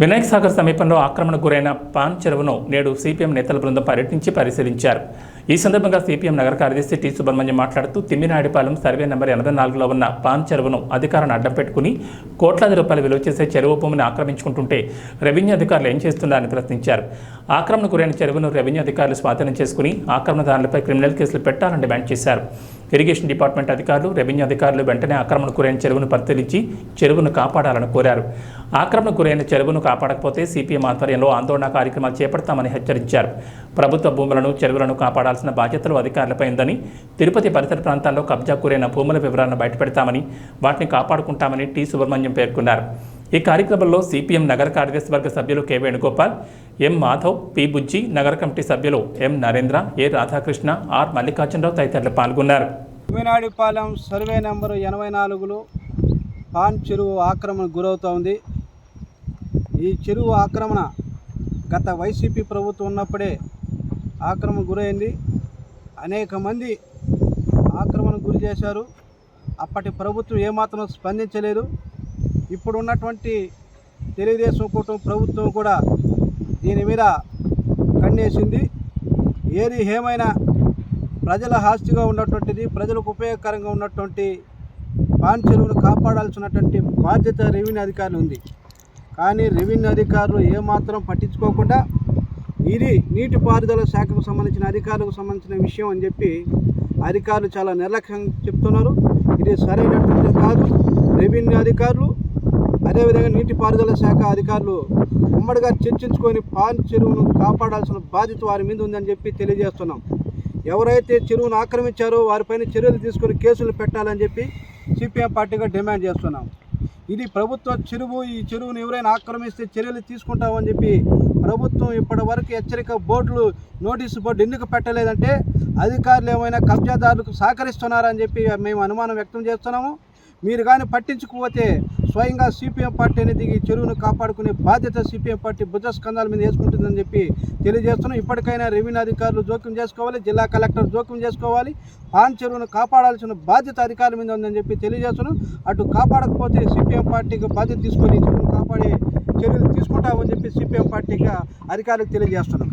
వినాయక సాగర్ సమీపంలో ఆక్రమణకు గురైన పాన్ చెరువును నేడు సిపిఎం నేతల బృందం పర్యటించి పరిశీలించారు. ఈ సందర్భంగా సిపిఎం నగర కార్యదర్శి టి సుబ్రహ్మణ్యం మాట్లాడుతూ తిమ్మినాడిపాలెం సర్వే నెంబర్ ఎనభై నాలుగులో ఉన్న పాన్ చెరువును అధికారాన్ని అడ్డం పెట్టుకుని కోట్లాది రూపాయలు విలువ చేసే చెరువు భూమిని ఆక్రమించుకుంటుంటే రెవెన్యూ అధికారులు ఏం చేస్తున్నారని ప్రశ్నించారు. ఆక్రమణకు గురైన చెరువును రెవెన్యూ అధికారులు స్వాధీనం చేసుకుని ఆక్రమణదారులపై క్రిమినల్ కేసులు పెట్టాలని డిమాండ్ చేశారు. ఇరిగేషన్ డిపార్ట్మెంట్ అధికారులు రెవెన్యూ అధికారులు వెంటనే ఆక్రమణకు గురైన చెరువును పరిశీలించి చెరువును కాపాడాలని కోరారు. ఆక్రమణకు గురైన చెరువును కాపాడకపోతే సిపిఎం ఆధ్వర్యంలో ఆందోళన కార్యక్రమాలు చేపడతామని హెచ్చరించారు. ప్రభుత్వ భూములను చెరువులను కాపాడాల్సిన బాధ్యతలు అధికారులపై ఉందని తిరుపతి పరిసర ప్రాంతాల్లో కబ్జా కూరైన భూముల వివరాలను బయటపెడతామని వాటిని కాపాడుకుంటామని టి. సుబ్రహ్మణ్యం పేర్కొన్నారు. ఈ కార్యక్రమంలో సిపిఎం నగర కార్యదర్శి వర్గ సభ్యులు K. Venugopal M. Madhav P. Bujji నగర కమిటీ సభ్యులు M. Narendra A. Radhakrishna R. Mallikarjunarao తదితరులు పాల్గొన్నారు. తమిళనాడుపాలెం సర్వే నెంబరు ఎనభై నాలుగులో పాన్ చెరువు ఆక్రమణ గురవుతోంది ఈ చెరువు ఆక్రమణ గత వైసీపీ ప్రభుత్వం ఉన్నప్పుడే ఆక్రమణ గురైంది. అనేక మంది ఆక్రమణకు గురి చేశారు. అప్పటి ప్రభుత్వం ఏమాత్రం స్పందించలేదు. ఇప్పుడు ఉన్నటువంటి తెలుగుదేశం కూటమి ప్రభుత్వం కూడా దీని మీద కన్నేసింది. ఏది ఏమైనా ప్రజల హాస్తిగా ఉన్నటువంటిది ప్రజలకు ఉపయోగకరంగా ఉన్నటువంటి పాన్ చెరువును కాపాడాల్సినటువంటి బాధ్యత రెవెన్యూ అధికారులు ఉంది. కానీ రెవెన్యూ అధికారులు ఏమాత్రం పట్టించుకోకుండా ఇది నీటిపారుదల శాఖకు సంబంధించిన అధికారులకు సంబంధించిన విషయం అని చెప్పి అధికారులు చాలా నిర్లక్ష్యం చెప్తున్నారు. ఇది సరైనటువంటిది కాదు. రెవెన్యూ అధికారులు అదేవిధంగా నీటిపారుదల శాఖ అధికారులు ఉమ్మడిగా చర్చించుకొని పాన్ చెరువును కాపాడాల్సిన బాధ్యత వారి మీద ఉందని చెప్పి తెలియజేస్తున్నాం. ఎవరైతే చెరువును ఆక్రమించారో వారిపైన చర్యలు తీసుకొని కేసులు పెట్టాలని చెప్పి సిపిఎం పార్టీగా డిమాండ్ చేస్తున్నాం. ఇది ప్రభుత్వ చెరువు ఈ చెరువును ఎవరైనా ఆక్రమిస్తే చర్యలు తీసుకుంటామని చెప్పి ప్రభుత్వం ఇప్పటి వరకు హెచ్చరిక బోర్డులు నోటీసు బోర్డు ఎందుకు పెట్టలేదంటే అధికారులు ఏమైనా కబ్జాదారులకు సహకరిస్తున్నారని చెప్పి మేము అనుమానం వ్యక్తం చేస్తున్నాము. మీరు కానీ పట్టించుకోకపోతే స్వయంగా సిపిఎం పార్టీ అనేది ఈ చెరువును కాపాడుకునే బాధ్యత సిపిఎం పార్టీ భుజ స్కంధాల మీద వేసుకుంటుందని చెప్పి తెలియజేస్తున్నాం. ఇప్పటికైనా రెవెన్యూ అధికారులు జోక్యం చేసుకోవాలి జిల్లా కలెక్టర్ జోక్యం చేసుకోవాలి. పాన్ చెరువును కాపాడాల్సిన బాధ్యత అధికారుల మీద ఉందని చెప్పి తెలియజేస్తున్నాం. అటు కాపాడకపోతే సిపిఎం పార్టీకి బాధ్యత తీసుకొని ఉంటామని చెప్పి సిపిఎం పార్టీగా అధికారులకు తెలియజేస్తున్నాం.